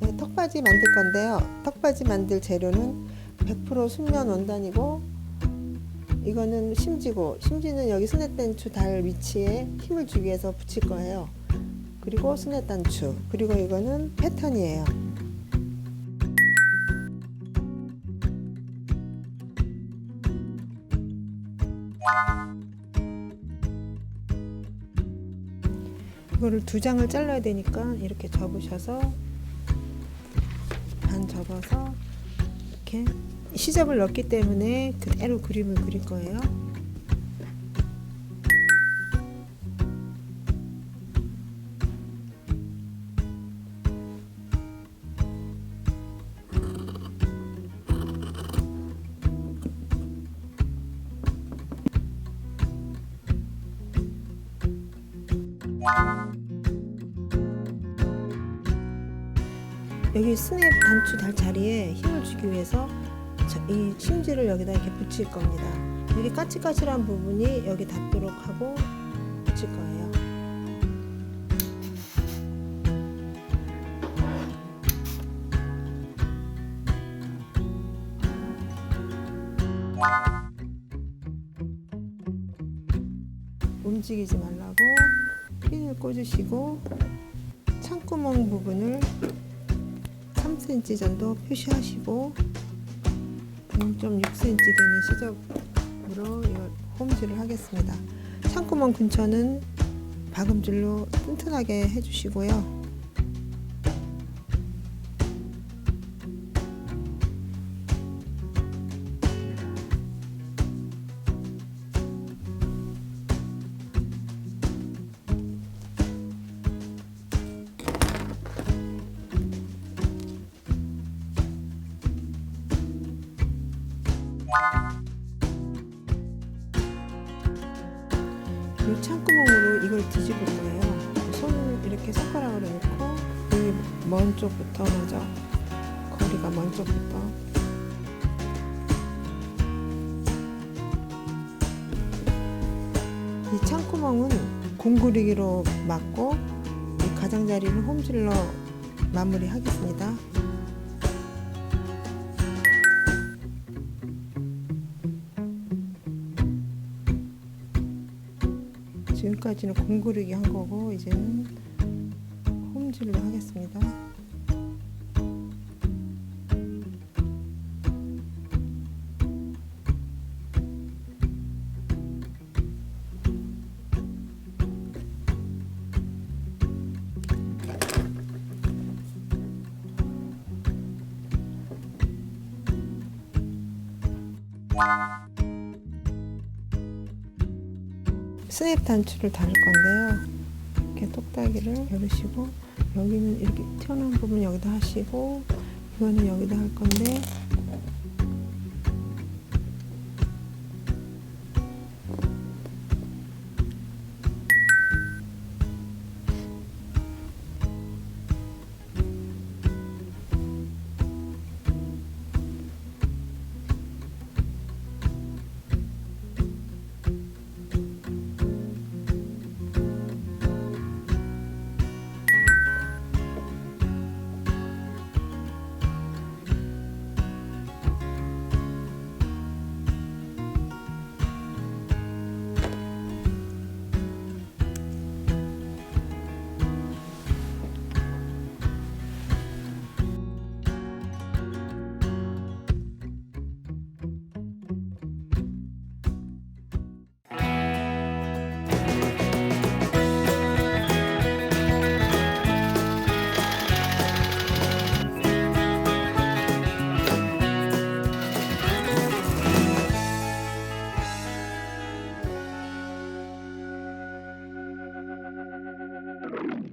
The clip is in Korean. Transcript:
네, 턱받이 만들 건데요. 턱받이 만들 재료는 100% 순면 원단이고 이거는 심지고 심지는 여기 스네단추 달 위치에 힘을 주기 위해서 붙일 거예요. 그리고 스네단추 그리고 이거는 패턴이에요. 이거를 두 장을 잘라야 되니까 이렇게 접으셔서 반 접어서 이렇게 시접을 넣기 때문에 그대로 그림을 그릴 거예요. 여기 스냅 단추 달 자리에 힘을 주기 위해서 자- 이 심지를 여기다 이렇게 붙일 겁니다. 여기 까칠까칠한 부분이 여기 닿도록 하고 붙일 거예요. 움직이지 말라고 핀을 꽂으시고 창구멍 부분을 3cm 정도 표시하시고 0.6cm 되는 시접으로 홈질을 하겠습니다. 창구멍 근처는 박음질로 튼튼하게 해주시고요. 이 창구멍으로 이걸 뒤집을 거예요. 손 이렇게 손가락으로 넣고 이먼 쪽부터 먼저 거리가 먼 쪽부터 이 창구멍은 공구리기로 막고 이 가장자리는 홈질러 마무리하겠습니다. 지금까지는 공구르기 한 거고 이제는 홈질로 하겠습니다. 스냅 단추를 달을 건데요. 이렇게 똑딱이를 열으시고 여기는 이렇게 튀어나온 부분 여기다 하시고 이거는 여기다 할 건데